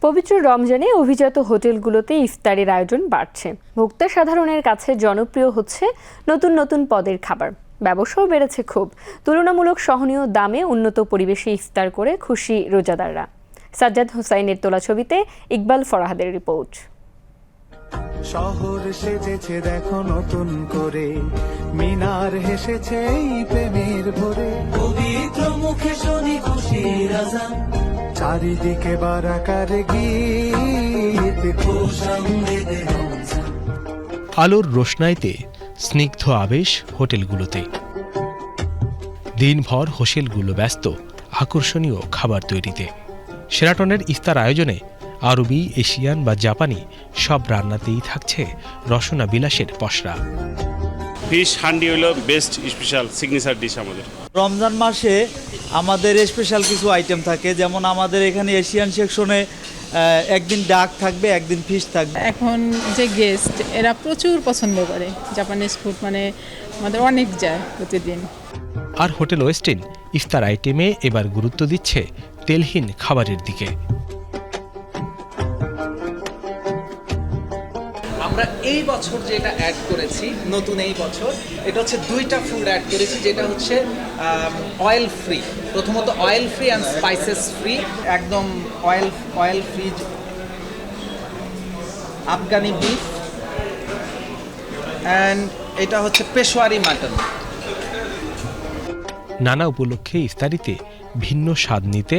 পবিত্র রমজানে অভিজাত হোটেলগুলোতে ইফতারের আয়োজন বাড়ছে। ভোক্তা সাধারণের কাছে জনপ্রিয় হচ্ছে নতুন নতুন পদের খাবার। ব্যবসাও বেড়েছে খুব। তুলনামূলক সহনীয় দামে উন্নত পরিবেশে ইফতার করে খুশি রোজাদাররা। সাজ্জাদ হোসাইনের তোলা ছবিতে ইকবাল ফরাহাদের রিপোর্ট। শহর সেজেছে দেখো নতুন করে। মিনার হেসেছে এই প্রেমের ভরে। পবিত্র মুখে শুনি খুশির আজান। চারিদিকে বারাকার গীত। আলোর রোশনাইতে স্নিগ্ধ আবেশ হোটেলগুলোতে। দিনভর হোটেলগুলো ব্যস্ত আকর্ষণীয় খাবার তৈরিতে। সেরাটনের ইফতার আয়োজনে আরবি এশিয়ান বা জাপানি সব রান্নাতেই থাকছে রসনা বিলাসের পসরা। ফিশ হান্ডি হলো বেস্ট স্পেশাল সিগনেচার ডিশ আমাদের। রমজান মাসে আমাদের স্পেশাল কিছু আইটেম থাকে যেমন আমাদের এখানে এশিয়ান সেকশনে একদিন ডাক থাকবে একদিন ফিশ থাকবে। এখন যে গেস্ট এরা প্রচুর পছন্দ করে। জাপানিজ ফুড মানে আমাদের অনেক যায় প্রতিদিন। আর হোটেল ওয়েস্টিন ইফতার আইটেমে এবার গুরুত্ব দিচ্ছে তেলহীন খাবারের দিকে। আমরা এই বছর যেটা অ্যাড করেছি, নতুন এই বছর, এটা হচ্ছে দুইটা ফুড অ্যাড করেছি, যেটা হচ্ছে অয়েল ফ্রি প্রথমত oil free and spices free একদম oil oil free Afghani beef and এটা হচ্ছে পেশোয়ারি মাটন নানা উপলক্ষে ইফতারিতে ভিন্ন স্বাদ নিতে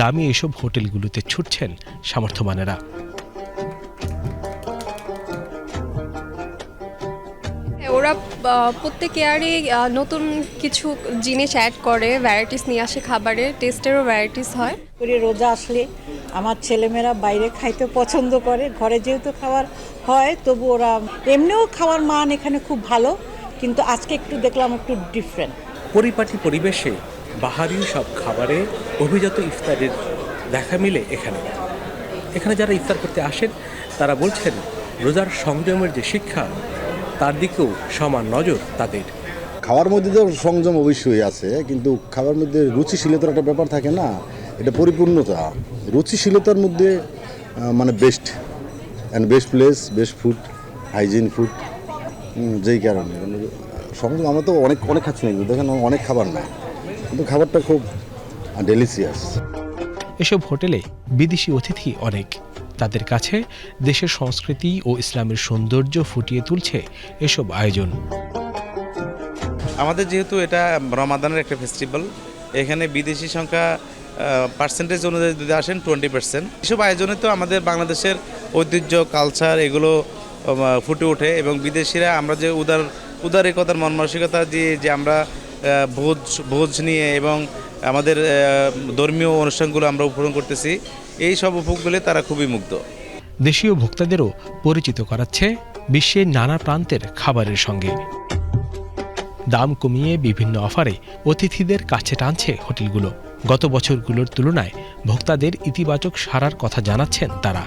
দামি এসব হোটেলগুলোতে ছুটছেন সামর্থ্যবানেরা। ওরা প্রত্যেক ইয়ারই নতুন কিছু জিনিস অ্যাড করে ভ্যারাইটিস নিয়ে আসে খাবারের টেস্টেরও ভ্যারাইটিস হয়। করে রোজা আসলে আমার ছেলেমেয়েরা বাইরে খাইতে পছন্দ করে ঘরে যেহেতু খাবার হয় তবু ওরা এমনিও খাওয়ার মান এখানে খুব ভালো কিন্তু আজকে একটু দেখলাম একটু ডিফারেন্ট পরিপাটি পরিবেশে বাহারি সব খাবারে অভিজাত ইফতারের দেখা মিলে এখানে। এখানে যারা ইফতার করতে আসেন তারা বলছেন রোজার সংযমের যে শিক্ষা তার দিকেও সমান নজর তাদের। খাওয়ার মধ্যে তো সংযম অবশ্যই আছে কিন্তু খাবার মধ্যে রুচিশীলতার একটা ব্যাপার থাকে না এটা পরিপূর্ণতা। রুচিশীলতার মধ্যে মানে best and best place best food hygiene food যেই কারণে। সংযম আমরা তো অনেক অনেক খাচ্ছি না কিন্তু দেখেন অনেক খাবার না কিন্তু খাবারটা খুব ডেলিসিয়াস এসব হোটেলে বিদেশি অতিথি অনেক। তাদের কাছে দেশের সংস্কৃতি ও ইসলামের সৌন্দর্য ফুটিয়ে তুলছে এসব আয়োজন। আমাদের যেহেতু এটা রমাদানের একটা ফেস্টিভ্যাল এখানে বিদেশি সংখ্যা পার্সেন্টেজ অনুযায়ী যদি আসেন টোয়েন্টি পার্সেন্ট এসব আয়োজনে তো আমাদের বাংলাদেশের ঐতিহ্য কালচার এগুলো ফুটে ওঠে এবং বিদেশিরা আমরা যে উদার, উদারিকতার মন মানসিকতা দিয়ে যে আমরা ভোজ ভোজ নিয়ে এবং আমাদের ধর্মীয় অনুষ্ঠানগুলো আমরা উপভোগ করতেছি এই সব উপভোগগুলি তারা খুবই মুগ্ধ। দেশীয় ভোক্তাদেরও পরিচিত করাচ্ছে বিশ্বের নানা প্রান্তের খাবারের সঙ্গে। দাম কমিয়ে বিভিন্ন অফারে অতিথিদের কাছে টানছে হোটেলগুলো। গত বছরগুলোর তুলনায় ভোক্তাদের ইতিবাচক সারার কথা জানাচ্ছেন তারা।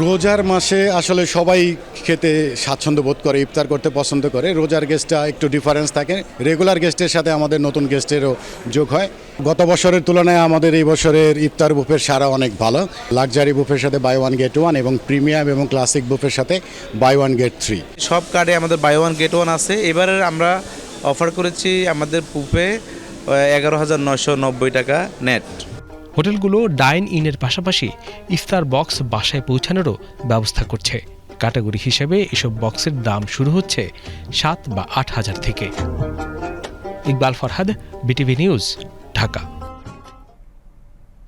রোজার মাসে আসলে সবাই খেতে স্বাচ্ছন্দ্য বোধ করে, ইফতার করতে পছন্দ করে। রোজার গেস্টটা একটু ডিফারেন্স থাকে। রেগুলার গেস্টের সাথে আমাদের নতুন গেস্টেরও যোগ হয়। গত বছরের তুলনায় আমাদের এই বছরের ইফতার বুফের সারা অনেক ভালো। লাক্সারি বুফের সাথে বাই ওয়ান গেট ওয়ান এবং প্রিমিয়াম এবং ক্লাসিক বুফের সাথে বাই ওয়ান গেট থ্রি সব কার্ডে আমাদের বাই ওয়ান গেট ওয়ান আছে। এবারে আমরা অফার করেছি আমাদের পুপে এগারো হাজার নয়শো নব্বই টাকা নেট হোটেলগুলো ডাইন ইনের পাশাপাশি ইফতার বক্স বাসায় পৌঁছানোরও ব্যবস্থা করছে। ক্যাটাগরি হিসেবে এসব বক্সের দাম শুরু হচ্ছে সাত বা আট হাজার থেকে। Iqbal Farhad, BTV news, Dhaka.